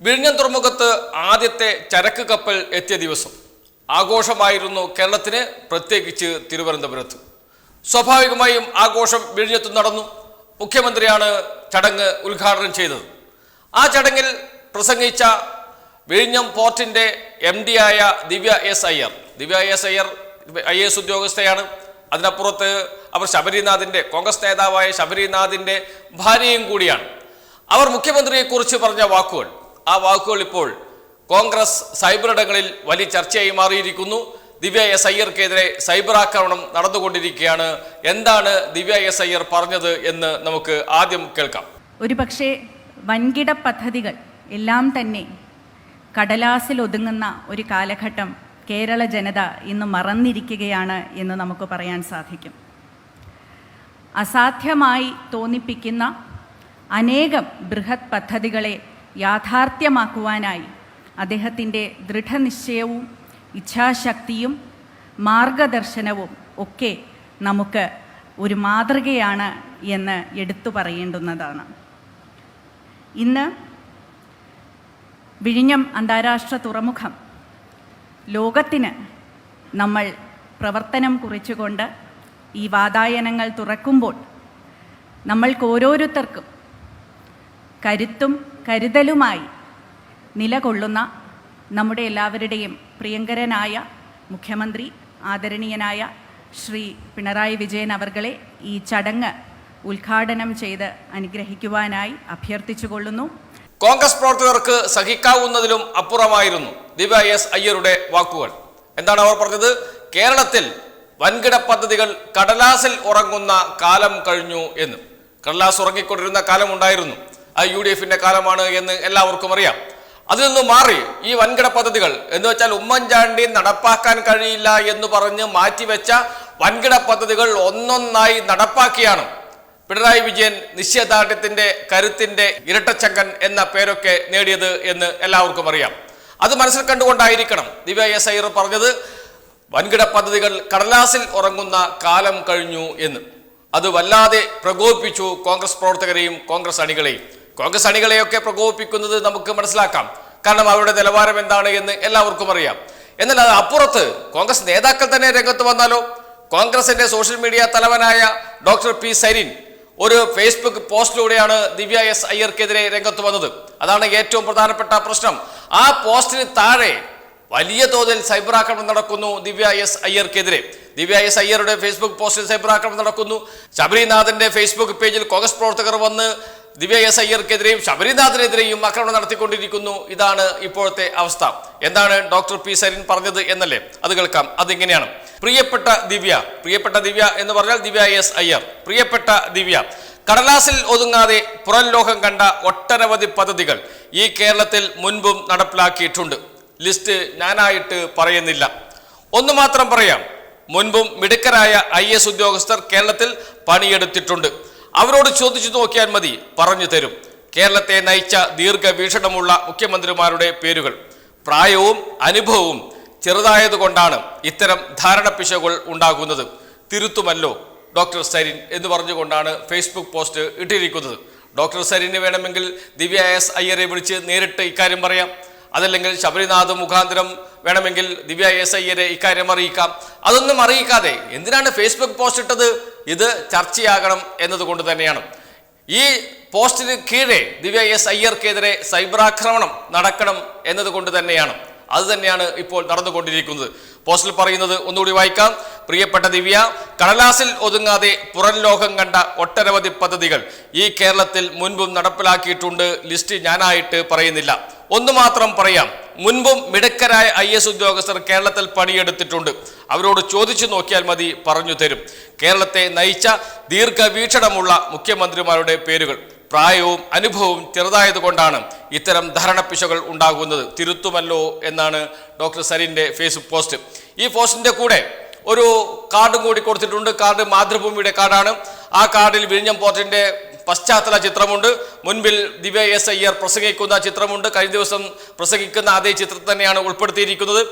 വിഴിഞ്ഞം തുറമുഖത്ത് ആദ്യത്തെ ചരക്ക് കപ്പൽ എത്തിയ ദിവസം. ആഘോഷമായിരുന്നു കേരളത്തിന് പ്രത്യേകിച്ച് തിരുവനന്തപുരത്ത്. സ്വാഭാവികമായും ആഘോഷം വിഴിഞ്ഞത്ത് നടന്നു. മുഖ്യമന്ത്രിയാണ് ചടങ്ങ് ഉദ്ഘാടനം ചെയ്തത്. ആ ചടങ്ങിൽ പ്രസംഗിച്ച വിഴിഞ്ഞം പോർട്ടിന്റെ എം ഡി ആയ Divya S Iyer. Divya S Iyer I S ഉദ്യോഗസ്ഥയാണ്. അതിനപ്പുറത്ത് അവർ ശബരിനാഥിന്റെ കോൺഗ്രസ് നേതാവായ ശബരിനാഥിന്റെ ഭാര്യയും കൂടിയാണ്. അവർ മുഖ്യമന്ത്രിയെക്കുറിച്ച് പറഞ്ഞ വാക്കുകൾ ആ വാക്കുകൾ ഇപ്പോൾ കോൺഗ്രസ് സൈബറിടങ്ങളിൽ വലിയ ചർച്ചയായി മാറിയിരിക്കുന്നു. ദിവ്യ എസ് അയ്യർക്കെതിരെ സൈബർ ആക്രമണം നടന്നുകൊണ്ടിരിക്കുകയാണ്. എന്താണ് ദിവ്യ എസ് അയ്യർ പറഞ്ഞത് എന്ന് നമുക്ക് ആദ്യം കേൾക്കാം. ഒരു പക്ഷേ വൻകിട പദ്ധതികൾ എല്ലാം തന്നെ കടലാസിൽ ഒതുങ്ങുന്ന ഒരു കാലഘട്ടം കേരള ജനത ഇന്ന് മറന്നിരിക്കുകയാണ് എന്ന് നമുക്ക് പറയാൻ സാധിക്കും. അസാധ്യമായി തോന്നിപ്പിക്കുന്ന അനേകം ബൃഹത് പദ്ധതികളെ യാഥാർത്ഥ്യമാക്കുവാനായി അദ്ദേഹത്തിന്റെ ദൃഢനിശ്ചയവും ഇച്ഛാശക്തിയും മാർഗദർശനവും ഒക്കെ നമുക്ക് ഒരു മാതൃകയാണ് എന്ന് എടുത്തു പറയേണ്ടുന്നതാണ്. ഇന്ന് വിഴിഞ്ഞം അന്താരാഷ്ട്ര തുറമുഖം ലോകത്തിന് നമ്മൾ പ്രവർത്തനം കുറിച്ചുകൊണ്ട് ഈ വാതായനങ്ങൾ തുറക്കുമ്പോൾ നമ്മൾക്ക് ഓരോരുത്തർക്കും കരുത്തും കരുതലുമായി നിലകൊള്ളുന്ന നമ്മുടെ എല്ലാവരുടെയും പ്രിയങ്കരനായ മുഖ്യമന്ത്രി ആദരണീയനായ ശ്രീ പിണറായി വിജയൻ അവർകളെ ഈ ചടങ്ങ് ഉദ്ഘാടനം ചെയ്ത് അനുഗ്രഹിക്കുവാനായി അഭ്യർത്ഥിച്ചുകൊള്ളുന്നു. കോൺഗ്രസ് പ്രവർത്തകർക്ക് സഹിക്കാവുന്നതിലും അപ്പുറമായിരുന്നു ദിവ്യ എസ് അയ്യരുടെ വാക്കുകൾ. എന്താണ് അവർ പറഞ്ഞത്? കേരളത്തിൽ വൻകിട പദ്ധതികൾ കടലാസിൽ ഉറങ്ങുന്ന കാലം കഴിഞ്ഞു എന്ന്. കടലാസ് ഉറങ്ങിക്കൊണ്ടിരുന്ന കാലമുണ്ടായിരുന്നു. യു ഡി എഫിന്റെ കാലമാണ് എന്ന് എല്ലാവർക്കും അറിയാം. അതിൽ നിന്ന് മാറി ഈ വൻകിട പദ്ധതികൾ എന്ന് വെച്ചാൽ ഉമ്മൻചാണ്ടി നടപ്പാക്കാൻ കഴിയില്ല എന്ന് പറഞ്ഞ് മാറ്റിവെച്ച വൻകിട പദ്ധതികൾ ഒന്നൊന്നായി നടപ്പാക്കിയാണ് പിണറായി വിജയൻ നിശ്ചയദാർഢ്യത്തിന്റെ കരുത്തിന്റെ ഇരട്ടച്ചങ്കൻ എന്ന പേരൊക്കെ നേടിയത് എന്ന് എല്ലാവർക്കും അറിയാം. അത് മനസ്സിൽ കണ്ടുകൊണ്ടായിരിക്കണം ദിവ്യ എസ് അയ്യർ പറഞ്ഞത് വൻകിട പദ്ധതികൾ കടലാസിൽ ഉറങ്ങുന്ന കാലം കഴിഞ്ഞു എന്ന്. അത് വല്ലാതെ പ്രകോപിപ്പിച്ചു കോൺഗ്രസ് പ്രവർത്തകരെയും കോൺഗ്രസ് അണികളെയും. കോൺഗ്രസ് അണികളെയൊക്കെ പ്രകോപിപ്പിക്കുന്നത് നമുക്ക് മനസ്സിലാക്കാം. കാരണം അവരുടെ നിലവാരം എന്താണ് എന്ന് എല്ലാവർക്കും അറിയാം. എന്നാൽ അത് അപ്പുറത്ത് കോൺഗ്രസ് നേതാക്കൾ തന്നെ രംഗത്ത് വന്നാലോ? കോൺഗ്രസിന്റെ സോഷ്യൽ മീഡിയ തലവനായ ഡോക്ടർ പി സരിൻ ഒരു ഫേസ്ബുക്ക് പോസ്റ്റിലൂടെയാണ് ദിവ്യ എസ് അയ്യർക്കെതിരെ രംഗത്ത് വന്നത്. അതാണ് ഏറ്റവും പ്രധാനപ്പെട്ട പ്രശ്നം. ആ പോസ്റ്റിന് താഴെ വലിയ തോതിൽ സൈബർ ആക്രമണം നടക്കുന്നു ദിവ്യ എസ് അയ്യർക്കെതിരെ. ദിവ്യ എസ് അയ്യരുടെ ഫേസ്ബുക്ക് പോസ്റ്റിൽ സൈബർ ആക്രമണം നടക്കുന്നു. ശബരിനാഥന്റെ ഫേസ്ബുക്ക് പേജിൽ കോൺഗ്രസ് പ്രവർത്തകർ വന്ന് ദിവ്യ എസ് അയ്യർക്കെതിരെയും ശബരിനാഥിനെതിരെയും ആക്രമണം നടത്തിക്കൊണ്ടിരിക്കുന്നു. ഇതാണ് ഇപ്പോഴത്തെ അവസ്ഥ. എന്താണ് ഡോക്ടർ പി സരിൻ പറഞ്ഞത് എന്നല്ലേ? അത് കേൾക്കാം. അതിങ്ങനെയാണ്? പ്രിയപ്പെട്ട ദിവ്യ പ്രിയപ്പെട്ട ദിവ്യ എന്ന് പറഞ്ഞാൽ ദിവ്യ എസ് അയ്യർ. പ്രിയപ്പെട്ട ദിവ്യ കടലാസിൽ ഒതുങ്ങാതെ പുറം ലോകം കണ്ട ഒട്ടനവധി പദ്ധതികൾ ഈ കേരളത്തിൽ മുൻപും നടപ്പിലാക്കിയിട്ടുണ്ട്. ലിസ്റ്റ് ഞാനായിട്ട് പറയുന്നില്ല. ഒന്ന് മാത്രം പറയാം. മുൻപും മിടുക്കരായ ഐ എസ് ഉദ്യോഗസ്ഥർ കേരളത്തിൽ പണിയെടുത്തിട്ടുണ്ട്. അവരോട് ചോദിച്ചു നോക്കിയാൽ മതി പറഞ്ഞു തരും. കേരളത്തെ നയിച്ച ദീർഘവീക്ഷണമുള്ള മുഖ്യമന്ത്രിമാരുടെ പേരുകൾ പ്രായവും അനുഭവവും ചെറുതായതുകൊണ്ടാണ് ഇത്തരം ധാരണപ്പിശകുകൾ ഉണ്ടാകുന്നത്. തിരുത്തുമല്ലോ ഡോക്ടർ സരിൻ എന്ന് പറഞ്ഞുകൊണ്ടാണ് ഫേസ്ബുക്ക് പോസ്റ്റ് ഇട്ടിരിക്കുന്നത്. ഡോക്ടർ സരിന് വേണമെങ്കിൽ ദിവ്യ എസ് അയ്യരെ വിളിച്ച് നേരിട്ട് ഇക്കാര്യം പറയാം. അതല്ലെങ്കിൽ ശബരിനാഥ് മുഖാന്തരം വേണമെങ്കിൽ ദിവ്യ എസ് അയ്യരെ ഇക്കാര്യം അറിയിക്കാം. അതൊന്നും അറിയിക്കാതെ എന്തിനാണ് ഫേസ്ബുക്ക് പോസ്റ്റ് ഇട്ടത്? ഇത് ചർച്ചയാകണം എന്നതുകൊണ്ട് തന്നെയാണ്. ഈ പോസ്റ്റിന് കീഴെ ദിവ്യ എസ് അയ്യർക്കെതിരെ സൈബർ ആക്രമണം നടക്കണം എന്നതുകൊണ്ട് തന്നെയാണ്. അത് തന്നെയാണ് ഇപ്പോൾ നടന്നുകൊണ്ടിരിക്കുന്നത്. പോസ്റ്റിൽ പറയുന്നത് ഒന്നുകൂടി വായിക്കാം. പ്രിയപ്പെട്ട ദിവ്യ കടലാസിൽ ഒതുങ്ങാതെ പുറം ലോകം കണ്ട ഒട്ടനവധി പദ്ധതികൾ ഈ കേരളത്തിൽ മുൻപും നടപ്പിലാക്കിയിട്ടുണ്ട്. ലിസ്റ്റ് ഞാനായിട്ട് പറയുന്നില്ല. ഒന്ന് മാത്രം പറയാം. മുൻപും മിടുക്കരായ ഐ എസ് ഉദ്യോഗസ്ഥർ കേരളത്തിൽ പണിയെടുത്തിട്ടുണ്ട്. അവരോട് ചോദിച്ചു നോക്കിയാൽ മതി പറഞ്ഞു തരും. കേരളത്തെ നയിച്ച ദീർഘവീക്ഷണമുള്ള മുഖ്യമന്ത്രിമാരുടെ പേരുകൾ. പ്രായവും അനുഭവവും ചെറുതായതുകൊണ്ടാണ് ഇത്തരം ധാരണപ്പിശകൾ ഉണ്ടാകുന്നത്. തിരുത്തുമല്ലോ എന്നാണ് ഡോക്ടർ സരിന്റെ ഫേസ്ബുക്ക് പോസ്റ്റ്. ഈ പോസ്റ്റിന്റെ കൂടെ ഒരു കാർഡും കൂടി കൊടുത്തിട്ടുണ്ട്. കാർഡ് മാതൃഭൂമിയുടെ കാർഡാണ്. ആ കാർഡിൽ വിഴിഞ്ഞം പോർട്ടിന്റെ പശ്ചാത്തല ചിത്രമുണ്ട്. മുൻപിൽ ദിവ്യ എസ് അയ്യർ പ്രസംഗിക്കുന്ന ചിത്രമുണ്ട്. കഴിഞ്ഞ ദിവസം പ്രസംഗിക്കുന്ന അതേ ചിത്രം തന്നെയാണ് ഉൾപ്പെടുത്തിയിരിക്കുന്നത്.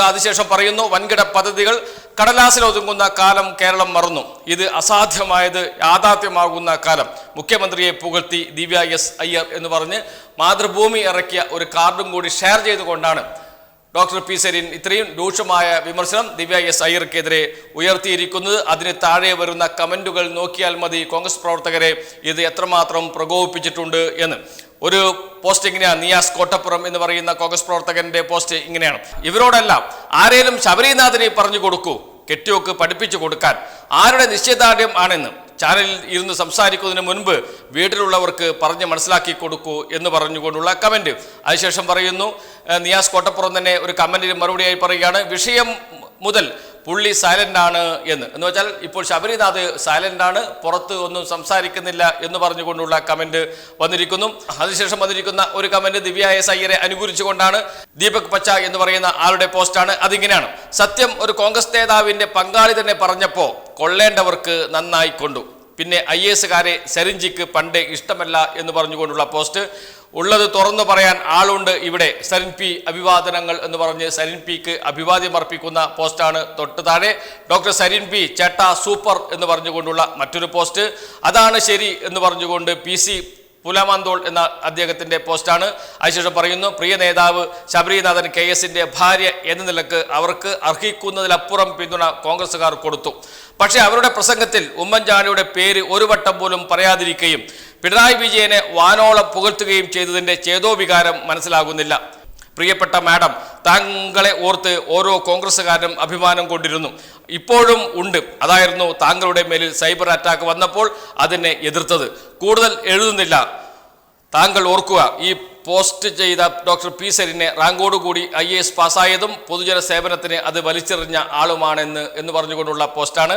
അതിനുശേഷം പറയുന്നു വൻകിട പദ്ധതികൾ കടലാസിൽ ഒതുങ്ങുന്ന കാലം കേരളം മറന്നു. ഇത് അസാധ്യമായത് യാഥാർത്ഥ്യമാകുന്ന കാലം. മുഖ്യമന്ത്രിയെ പുകഴ്ത്തി ദിവ്യ എസ് അയ്യർ എന്ന് പറഞ്ഞ് മാതൃഭൂമി ഇറക്കിയ ഒരു കാർഡും കൂടി ഷെയർ ചെയ്തുകൊണ്ടാണ് ഡോക്ടർ പി സരീൻ ഇത്രയും രൂക്ഷമായ വിമർശനം ദിവ്യ എസ് അയ്യർക്കെതിരെ ഉയർത്തിയിരിക്കുന്നത്. അതിന് താഴെ വരുന്ന കമന്റുകൾ നോക്കിയാൽ മതി. കോൺഗ്രസ് പ്രവർത്തകരെ ഇത് എത്രമാത്രം പ്രകോപിപ്പിച്ചിട്ടുണ്ട് എന്ന്. ഒരു പോസ്റ്റ് ഇങ്ങനെയാണ് നിയാസ് കോട്ടപ്പുറം എന്ന് പറയുന്ന കോൺഗ്രസ് പ്രവർത്തകന്റെ പോസ്റ്റ് ഇങ്ങനെയാണ്. ഇവരോടെല്ലാം ആരേലും ശബരിനാഥിനെ പറഞ്ഞു കൊടുക്കൂ കെട്ടിയോക്ക് പഠിപ്പിച്ചു കൊടുക്കാൻ. ആരുടെ നിശ്ചയദാർഢ്യം ആണെന്ന്. ചാനലിൽ ഇരുന്ന് സംസാരിക്കുന്നതിന് മുൻപ് വീട്ടിലുള്ളവർക്ക് പറഞ്ഞ് മനസ്സിലാക്കി കൊടുക്കൂ എന്ന് പറഞ്ഞുകൊണ്ടുള്ള കമന്റ് അതിനുശേഷം പറയുന്നു നിയാസ് കോട്ടപ്പുറം തന്നെ ഒരു കമന്റിന് മറുപടിയായി പറയുകയാണ്. വിഷയം മുതൽ പുള്ളി സൈലന്റ് ആണ് എന്ന്. എന്ന് വെച്ചാൽ ഇപ്പോൾ ശബരിനാഥ് സൈലന്റ് ആണ് പുറത്ത് ഒന്നും സംസാരിക്കുന്നില്ല എന്ന് പറഞ്ഞുകൊണ്ടുള്ള കമന്റ് വന്നിരിക്കുന്നു. അതിനുശേഷം വന്നിരിക്കുന്ന ഒരു കമന്റ് ദിവ്യ എസ് അയ്യരെ അനുകൂലിച്ചുകൊണ്ടാണ് ദീപക് പച്ച എന്ന് പറയുന്ന ആളുടെ പോസ്റ്റാണ് അതിങ്ങനെയാണ്. സത്യം ഒരു കോൺഗ്രസ് നേതാവിന്റെ പങ്കാളി തന്നെ പറഞ്ഞപ്പോ കൊള്ളേണ്ടവർക്ക് നന്നായി കൊണ്ടു. പിന്നെ ഐ എസുകാരെ സരിഞ്ചിക്ക് പണ്ടേ ഇഷ്ടമല്ല എന്ന് പറഞ്ഞുകൊണ്ടുള്ള പോസ്റ്റ് ഉള്ളത് തുറന്നു പറയാൻ ആളുണ്ട് ഇവിടെ. സരിൻ പി അഭിവാദനങ്ങൾ എന്ന് പറഞ്ഞ് സരിൻ പിക്ക് അഭിവാദ്യം അർപ്പിക്കുന്ന പോസ്റ്റാണ് തൊട്ട് താഴെ. ഡോക്ടർ സരിൻ പി ചേട്ട സൂപ്പർ എന്ന് പറഞ്ഞുകൊണ്ടുള്ള മറ്റൊരു പോസ്റ്റ്. അതാണ് ശരി എന്ന് പറഞ്ഞുകൊണ്ട് പി സി പുലാമാന്തോൾ എന്ന അദ്ദേഹത്തിന്റെ പോസ്റ്റാണ്. അതിനുശേഷം പറയുന്നു പ്രിയ നേതാവ് ശബരിനാഥൻ കെ എസിന്റെ ഭാര്യ എന്ന നിലയ്ക്ക് അവർക്ക് അർഹിക്കുന്നതിലപ്പുറം പിന്തുണ കോൺഗ്രസ്സുകാർ കൊടുത്തു. പക്ഷേ അവരുടെ പ്രസംഗത്തിൽ ഉമ്മൻചാണ്ടിയുടെ പേര് ഒരു വട്ടം പോലും പറയാതിരിക്കുകയും പിണറായി വിജയനെ വാനോളം പുകഴ്ത്തുകയും ചെയ്തതിന്റെ ചേതോവികാരം മനസ്സിലാകുന്നില്ല. പ്രിയപ്പെട്ട മാഡം താങ്കളെ ഓർത്ത് ഓരോ കോൺഗ്രസ്സുകാരനും അഭിമാനം കൊണ്ടിരുന്നു. ഇപ്പോഴും ഉണ്ട്. അതായിരുന്നു താങ്കളുടെ മേലിൽ സൈബർ അറ്റാക്ക് വന്നപ്പോൾ അതിനെ എതിർത്തത്. കൂടുതൽ എഴുതുന്നില്ല. താങ്കൾ ഓർക്കുക ഈ പോസ്റ്റ് ചെയ്ത ഡോക്ടർ പി സരിനെ റാങ്കോടുകൂടി ഐ എ എസ് പാസ്സായതും പൊതുജന സേവനത്തിന് അത് വലിച്ചെറിഞ്ഞ ആളുമാണെന്ന് എന്ന് പറഞ്ഞുകൊണ്ടുള്ള പോസ്റ്റാണ്.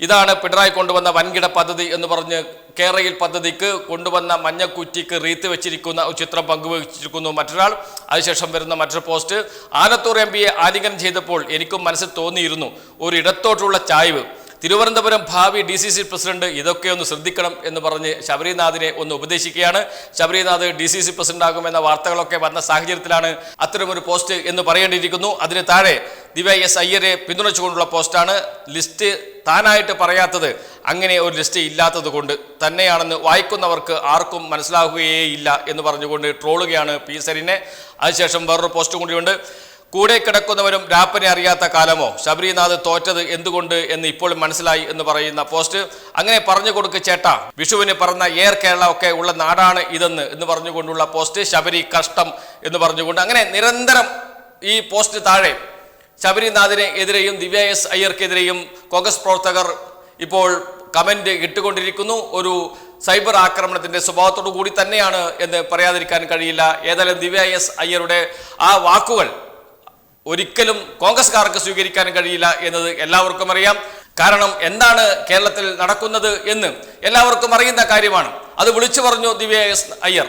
ഇതാണ് പിണറായി കൊണ്ടുവന്ന വൻകിട പദ്ധതി എന്ന് പറഞ്ഞ് കേരയിൽ പദ്ധതിക്ക് കൊണ്ടുവന്ന മഞ്ഞക്കുറ്റിക്ക് റീത്ത് വെച്ചിരിക്കുന്ന ചിത്രം പങ്കുവച്ചിരിക്കുന്നു മറ്റൊരാൾ. അതിനുശേഷം വരുന്ന മറ്റൊരു പോസ്റ്റ്. ആലത്തൂർ എം പിയെ ആലിംഗനം ചെയ്തപ്പോൾ എനിക്കും മനസ്സിൽ തോന്നിയിരുന്നു. ഒരു ഇടത്തോട്ടുള്ള ചായ്വ്. തിരുവനന്തപുരം ഭാവി ഡി സി സി പ്രസിഡന്റ് ഇതൊക്കെ ഒന്ന് ശ്രദ്ധിക്കണം എന്ന് പറഞ്ഞ് ശബരിനാഥിനെ ഒന്ന് ഉപദേശിക്കുകയാണ്. Sabarinath D C C president ആകുമെന്ന വാർത്തകളൊക്കെ വന്ന സാഹചര്യത്തിലാണ് അത്തരമൊരു പോസ്റ്റ് എന്ന് പറയേണ്ടിയിരിക്കുന്നു. അതിന് താഴെ ദിവ്യ എസ് അയ്യരെ പിന്തുണച്ചുകൊണ്ടുള്ള പോസ്റ്റാണ്. ലിസ്റ്റ് താനായിട്ട് പറയാത്തത് അങ്ങനെ ഒരു ലിസ്റ്റ് ഇല്ലാത്തത് കൊണ്ട് തന്നെയാണെന്ന് വായിക്കുന്നവർക്ക് ആർക്കും മനസ്സിലാകുകയേ ഇല്ല എന്ന് പറഞ്ഞുകൊണ്ട് ട്രോളുകയാണ് പി സരിനെ അതിനുശേഷം വേറൊരു പോസ്റ്റ് കൂടിയുണ്ട്. കൂടെ കിടക്കുന്നവരും രാപ്പനെ അറിയാത്ത കാലമോ? ശബരിനാഥ് തോറ്റത് എന്തുകൊണ്ട് എന്ന് ഇപ്പോഴും മനസ്സിലായി എന്ന് പറയുന്ന പോസ്റ്റ്. അങ്ങനെ പറഞ്ഞു കൊടുക്ക് ചേട്ടാ. വിഷുവിന് പറഞ്ഞ എയർ കേരള ഒക്കെ ഉള്ള നാടാണ് ഇതെന്ന് എന്ന് പറഞ്ഞുകൊണ്ടുള്ള പോസ്റ്റ്. ശബരി കഷ്ടം എന്ന് പറഞ്ഞുകൊണ്ട് അങ്ങനെ നിരന്തരം ഈ പോസ്റ്റ് താഴെ ശബരിനാഥിനെ എതിരെയും ദിവ്യ എസ് അയ്യർക്കെതിരെയും കോൺഗ്രസ് പ്രവർത്തകർ ഇപ്പോൾ കമന്റ് ഇട്ടുകൊണ്ടിരിക്കുന്നു. ഒരു സൈബർ ആക്രമണത്തിന്റെ സ്വഭാവത്തോടു കൂടി തന്നെയാണ് എന്ന് പറയാതിരിക്കാൻ കഴിയില്ല. ഏതായാലും ദിവ്യ എസ് അയ്യരുടെ ആ വാക്കുകൾ ഒരിക്കലും കോൺഗ്രസ്കാർക്ക് സ്വീകരിക്കാൻ കഴിയില്ല എന്നത് എല്ലാവർക്കും അറിയാം. കാരണം എന്താണ് കേരളത്തിൽ നടക്കുന്നത് എന്ന് എല്ലാവർക്കും അറിയുന്ന കാര്യമാണ്. അത് വിളിച്ചു പറഞ്ഞു ദിവ്യ എസ് അയ്യർ.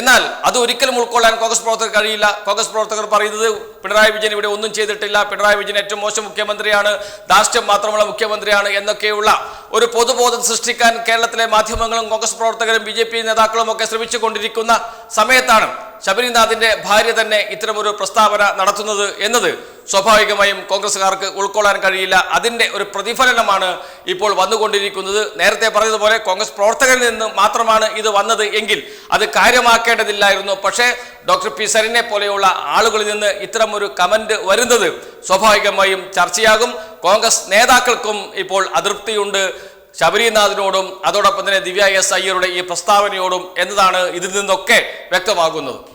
എന്നാൽ അത് ഒരിക്കലും ഉൾക്കൊള്ളാൻ കോൺഗ്രസ് പ്രവർത്തകർ കഴിയില്ല. കോൺഗ്രസ് പ്രവർത്തകർ പറയുന്നത് പിണറായി വിജയൻ ഇവിടെ ഒന്നും ചെയ്തിട്ടില്ല. പിണറായി വിജയൻ ഏറ്റവും മോശം മുഖ്യമന്ത്രിയാണ്. ധാർഷ്ട്യം മാത്രമുള്ള മുഖ്യമന്ത്രിയാണ് എന്നൊക്കെയുള്ള ഒരു പൊതുബോധം സൃഷ്ടിക്കാൻ കേരളത്തിലെ മാധ്യമങ്ങളും കോൺഗ്രസ് പ്രവർത്തകരും ബി നേതാക്കളും ഒക്കെ ശ്രമിച്ചുകൊണ്ടിരിക്കുന്ന സമയത്താണ് ശബരിനാഥിന്റെ ഭാര്യ തന്നെ ഇത്തരമൊരു പ്രസ്താവന നടത്തുന്നത് എന്നത് സ്വാഭാവികമായും കോൺഗ്രസ്സുകാർക്ക് ഉൾക്കൊള്ളാൻ കഴിയില്ല. അതിന്റെ ഒരു പ്രതിഫലനമാണ് ഇപ്പോൾ വന്നുകൊണ്ടിരിക്കുന്നത്. നേരത്തെ പറഞ്ഞതുപോലെ കോൺഗ്രസ് പ്രവർത്തകരിൽ നിന്ന് മാത്രമാണ് ഇത് വന്നത് എങ്കിൽ അത് കാര്യമാക്കേണ്ടതില്ലായിരുന്നു. പക്ഷേ ഡോക്ടർ പി സരിനെ പോലെയുള്ള ആളുകളിൽ നിന്ന് ഇത്തരം ഒരു കമന്റ് വരുന്നത് സ്വാഭാവികമായും ചർച്ചയാകും. കോൺഗ്രസ് നേതാക്കൾക്കും ഇപ്പോൾ അതൃപ്തിയുണ്ട്. ശബരിനാഥിനോടും അതോടൊപ്പം തന്നെ ദിവ്യ എസ് അയ്യരുടെ ഈ പ്രസ്താവനയോടും എന്നതാണ് ഇതിൽ നിന്നൊക്കെ വ്യക്തമാകുന്നത്.